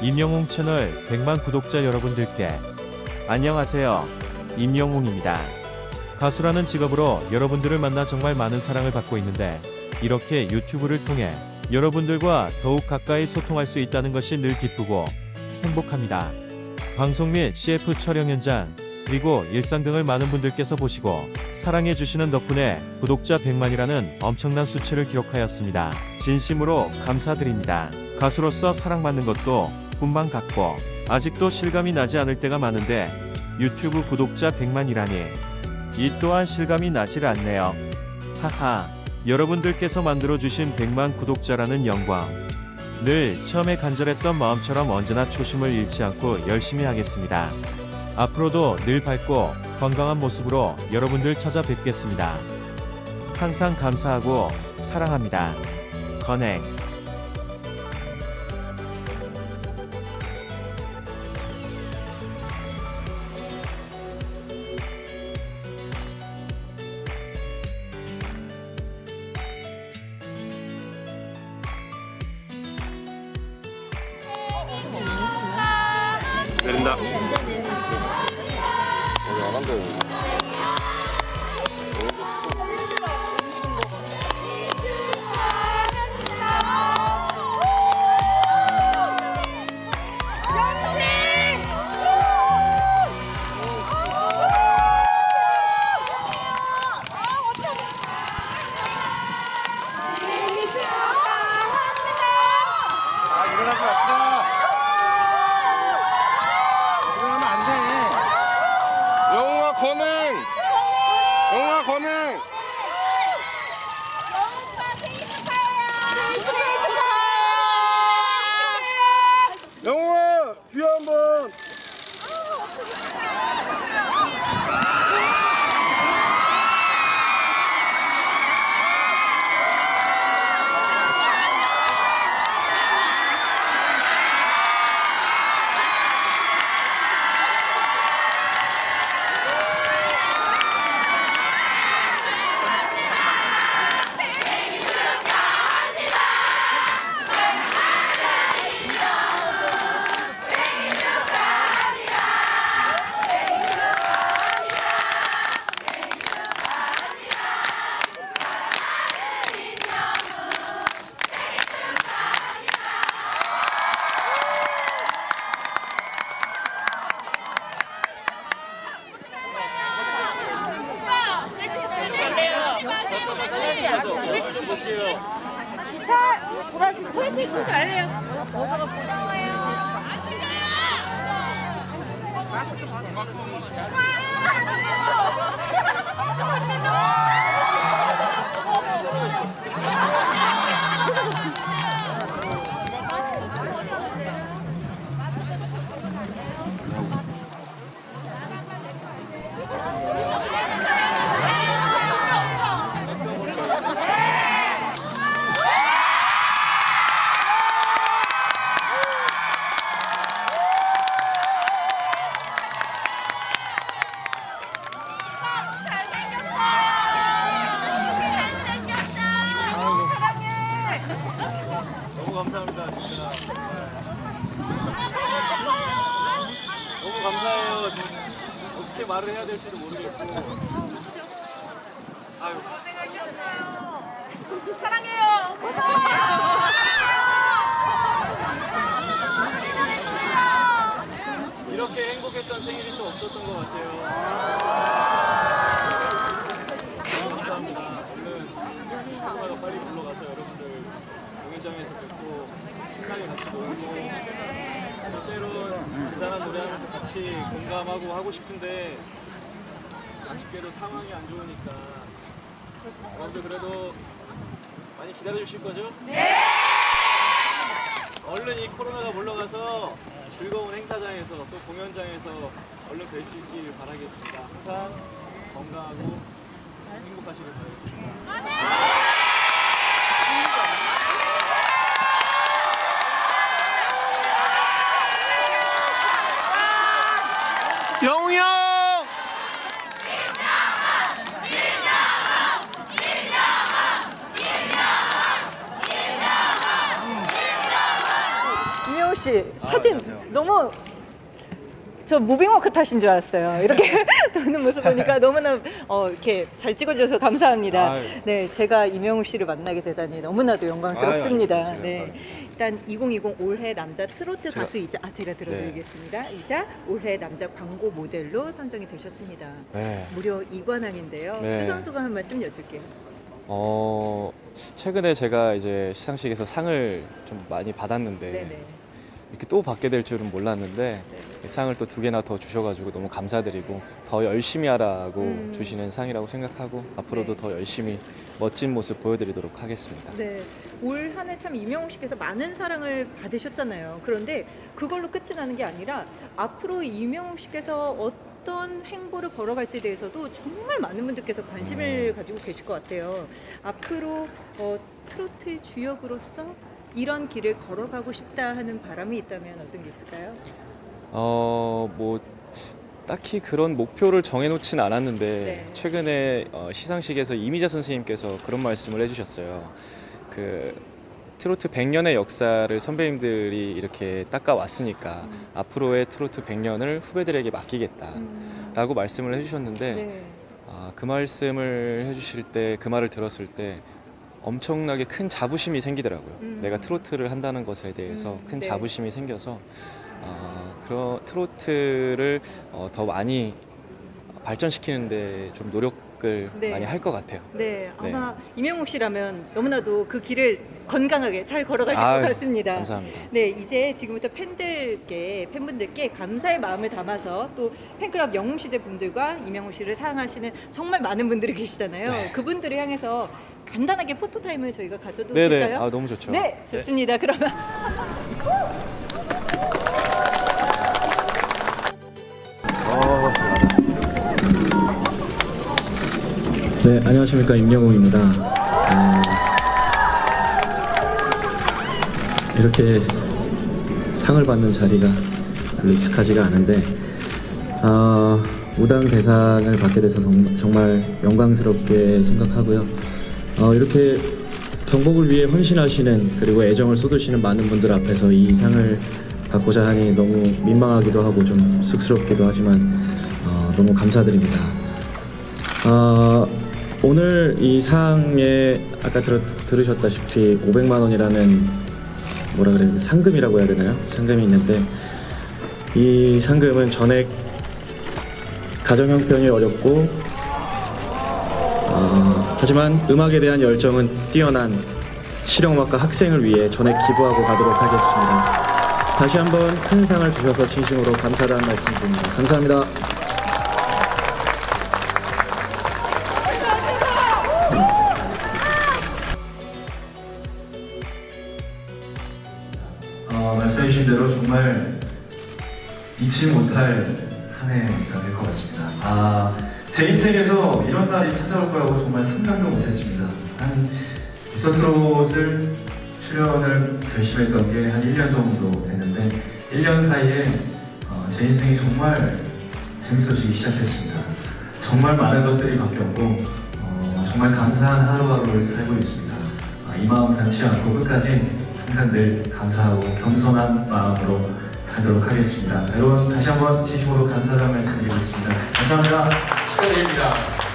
임영웅 채널 100만 구독자 여러분들께 안녕하세요. 임영웅입니다. 가수라는 직업으로 여러분들을 만나 정말 많은 사랑을 받고 있는데 이렇게 유튜브를 통해 여러분들과 더욱 가까이 소통할 수 있다는 것이 늘 기쁘고 행복합니다. 방송 및 CF 촬영 현장 그리고 일상 등을 많은 분들께서 보시고 사랑해 주시는 덕분에 구독자 100만이라는 엄청난 수치를 기록하였습니다. 진심으로 감사드립니다. 가수로서 사랑받는 것도 꿈만 같고 아직도 실감이 나지 않을 때가 많은데 유튜브 구독자 100만이라니 이 또한 실감이 나질 않네요. 하하 여러분들께서 만들어주신 100만 구독자라는 영광 늘 처음에 간절했던 마음처럼 언제나 초심을 잃지 않고 열심히 하겠습니다. 앞으로도 늘 밝고 건강한 모습으로 여러분들 찾아뵙겠습니다. 항상 감사하고 사랑합니다. 건행 내린다. 영웅아 건행. 영웅아 뒤에 한번. 입고 갈래요? 너무 말을 해야 될지도 모르겠고. 아유. 사랑해요. 이렇게 행복했던 생일이 또 없었던 것 같아요. 감사합니다. 얼른 코로나가 빨리 물러가서 여러분들 공연장에서 뵙고 신나게 같이 놀고 또 때론 잔잔한 노래하면서 같이 공감하고 하고 싶은데 아쉽게도 상황이 안 좋으니까 여러분들 그래도 많이 기다려 주실 거죠? 네! 얼른 이 코로나가 물러가서 즐거운 행사장에서 또 공연장에서 얼른 뵐 수 있길 바라겠습니다. 항상 건강하고 행복하시길 바라겠습니다. 영웅이 형! 이명우 씨 사진 아, 네, 너무 저 무빙워크 타신 줄 알았어요. 이렇게 도는 모습 보니까 너무나 어, 이렇게 잘 찍어주셔서 감사합니다. 아유. 네, 제가 임영웅 씨를 만나게 되다니 너무나도 영광스럽습니다. 아유, 아유, 네. 일단 2020 올해 남자 트로트 제가- 가수이자 아 제가 들어드리겠습니다. 이자 올해 남자 광고 모델로 선정이 되셨습니다. 네. 무려 이관왕인데요. 네. 수상 소감 한 말씀 여쭐게요. 어 최근에 제가 이제 시상식에서 상을 좀 많이 받았는데 네네. 이렇게 또 받게 될 줄은 몰랐는데 네. 이 상을 또 두 개나 더 주셔가지고 너무 감사드리고 더 열심히 하라고 음. 주시는 상이라고 생각하고 앞으로도 네. 더 열심히 멋진 모습 보여드리도록 하겠습니다. 네, 올 한 해참 임영웅 씨께서 많은 사랑을 받으셨잖아요. 그런데 그걸로 끝이 나는 게 아니라 앞으로 임영웅 씨께서 어떤 행보를 걸어갈지에 대해서도 정말 많은 분들께서 관심을 가지고 계실 것 같아요. 앞으로 어, 트로트의 주역으로서 이런 길을 걸어가고 싶다 하는 바람이 있다면 어떤 게 있을까요? 어 뭐 딱히 그런 목표를 정해놓진 않았는데 네. 최근에 어, 시상식에서 이미자 선생님께서 그런 말씀을 해주셨어요. 그 트로트 100년의 역사를 선배님들이 이렇게 닦아왔으니까 음. 앞으로의 트로트 100년을 후배들에게 맡기겠다라고 말씀을 해주셨는데 네. 아, 그 말씀을 해주실 때 그 말을 들었을 때 엄청나게 큰 자부심이 생기더라고요. 음. 내가 트로트를 한다는 것에 대해서 음, 큰 네. 자부심이 생겨서 어, 그런 트로트를 어, 더 많이 발전시키는데 좀 노력 을 네. 많이 할 것 같아요. 네, 네. 아마 임영웅 씨라면 너무나도 그 길을 건강하게 잘 걸어가실 아유, 것 같습니다. 감사합니다. 네, 이제 지금부터 팬들께 팬분들께 감사의 마음을 담아서 또 팬클럽 영웅 시대 분들과 이명웅 씨를 사랑하시는 정말 많은 분들이 계시잖아요. 그분들을 향해서 간단하게 포토 타임을 저희가 가져도 네네. 될까요? 아, 너무 좋죠. 네, 좋습니다. 그러면 네, 안녕하십니까 임영웅입니다. 아, 이렇게 상을 받는 자리가 별로 익숙하지가 않은데 아, 우당 대상을 받게 돼서 정- 정말 영광스럽게 생각하고요. 어, 이렇게 경복을 위해 헌신하시는 그리고 애정을 쏟으시는 많은 분들 앞에서 이 상을 받고자 하니 너무 민망하기도 하고 좀 쑥스럽기도 하지만 어, 너무 감사드립니다. 어, 오늘 이 상에 아까 들, 들으셨다시피 500만 원이라는 뭐라 그래야 돼 상금이라고 해야 되나요? 상금이 있는데 이 상금은 전액 가정 형편이 어렵고 어, 하지만 음악에 대한 열정은 뛰어난 실용음악과 학생을 위해 전액 기부하고 가도록 하겠습니다. 다시 한번 큰 상을 주셔서 진심으로 감사하다는 말씀 드립니다. 감사합니다. 잊지 못할 한 해가 될 것 같습니다. 아, 제 인생에서 이런 날이 찾아올 거라고 정말 상상도 못했습니다. 한 미스터트롯을 출연을 결심했던 게 한 1년 정도 됐는데 1년 사이에 어, 제 인생이 정말 재밌어지기 시작했습니다. 정말 많은 것들이 바뀌었고 어, 정말 감사한 하루하루를 살고 있습니다. 아, 이 마음 변치 않고 끝까지 항상 늘 감사하고 겸손한 마음으로 살도록 하겠습니다. 여러분 다시 한번 진심으로 감사하다는 말씀 드리겠습니다. 감사합니다. 축하드립니다.